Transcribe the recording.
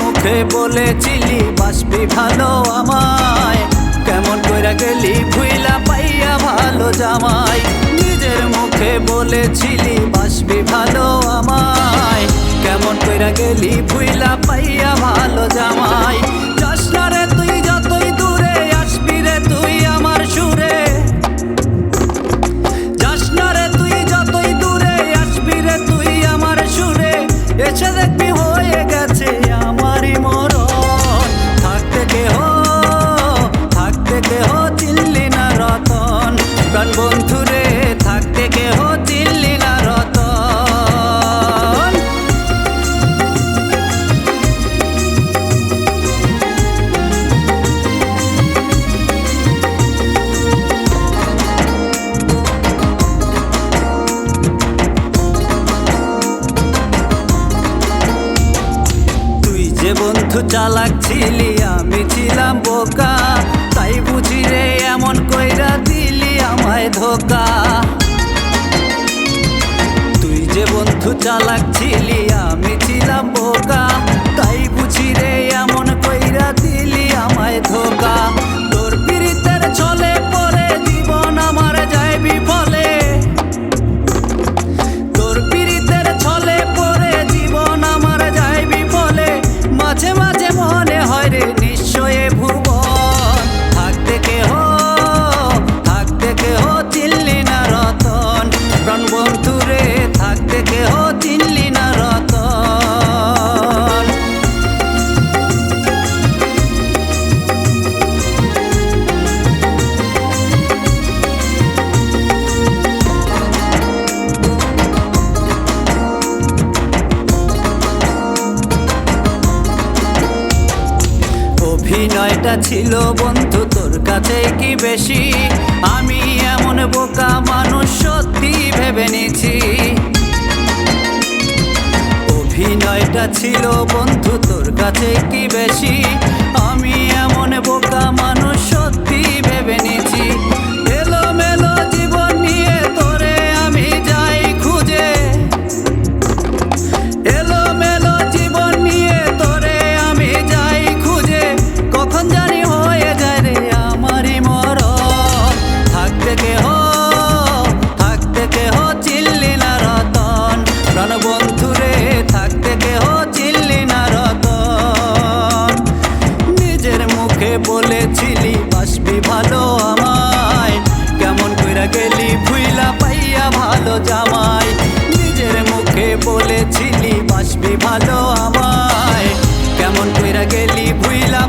মুখে বলেছিলি ভালো আমায়। কেমন কইরা গেলি ভুইলা পাইয়া ভালো মুখে বলেছিলি বাসবি ভালো আমায়। কেমন কইরা গেলি ভুইলা পাইয়া ভালো জামাই। যে বন্ধু চালাক ছিলি, আমি ছিলাম বোকা। তাই বুঝি রে, এমন কইরা দিলি আমায় ধোকা। তুই যে বন্ধু চালাক ছিলি অভিনয়টা ছিল বন্ধু, তোর কাছে কি বেশি? আমি এমন বোকা মানুষ, সত্যি ভেবে নিছি অভিনয়টা ছিল বন্ধু, তোর কাছে কি বেশি? আমি এমন বোকা মানুষ বলেছিলি, বাসবি ভালো আমায়। কেমন কইরা গেলি, ভুইলা পাইয়া ভালো জামাই। নিজের মুখে বলেছিলি, বাসবি ভালো আমায়। কেমন কইরা গেলি, ভুইলা